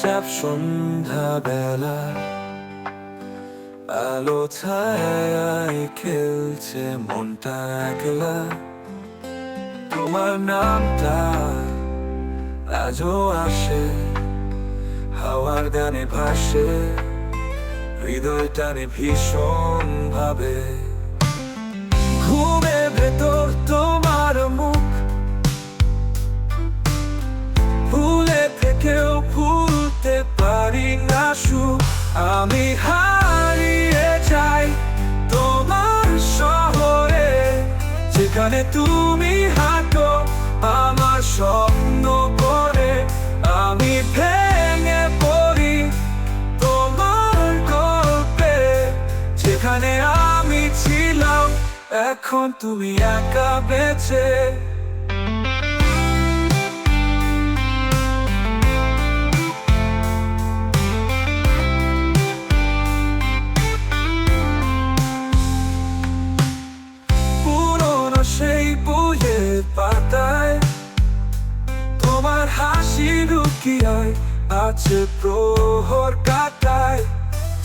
সন্ধ্যা বেলা আলো ছায় খেলছে মনটা একলা। তোমার নামটা আজও আসে, হাওয়ার গানে ভাসে, হৃদয় টানে ভীষণ ভাবে ঘুমে ভেতর আমি হারিয়ে যাই তোমার শহরে। যেখানে তুমি হাঁটো আমার স্বপ্ন করে আমি ভেঙে পড়ি তোমার গল্পে। যেখানে আমি ছিলাম, এখন তুমি একা বেঁচে। পাতায় তোমার হাসি লুকিয়ে আছে প্রহর কাটায়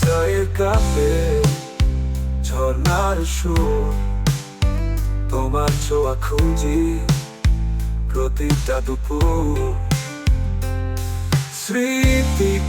জয়ের কাপে ঝর্ণার সুর। তোমার ছোঁয়া খুঁজি প্রতিটা দুপুর। স্মৃতিগুলো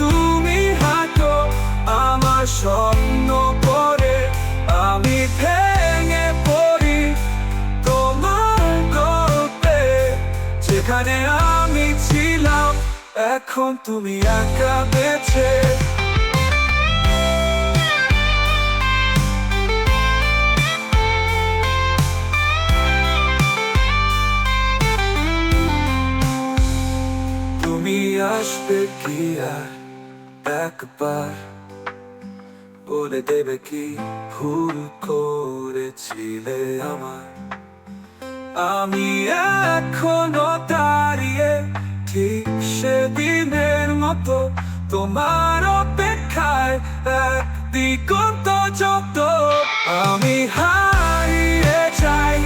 তুমি হাঁটো আমার স্বপ্ন পরে আমি ভেঙে পড়ি তোমার গল্পে। যেখানে আমি ছিলাম, এখন তুমি একা বেছে তুমি আসবে কি আর? একবার বলে দেবে কি ভুল করেছিলে আমার? আমি এখনও দাঁড়িয়ে ঠিক সেদিনের মতো তোমার অপেক্ষায় এক যত আমি হারিয়ে যাই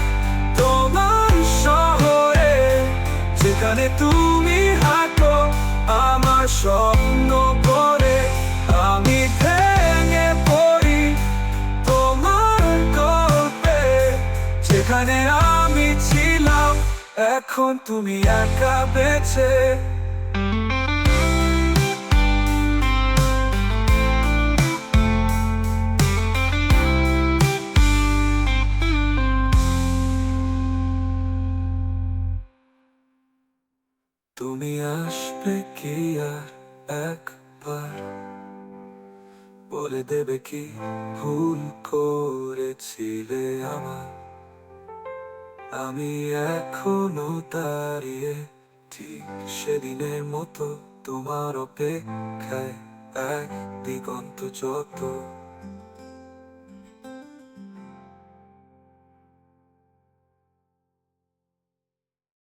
তোমার শহরে, যেখানে তুমি হাঁটো আমার স্বপ্ন এখন তুমি একা বেছে তুমি আসবে কি আর একবার? বলে দেবে কি ভুল করেছিলে আমার আমি এখনও দাঁড়িয়ে ঠিক সেদিনের মতো তোমার অপেক্ষায়। এক দিগন্ত যত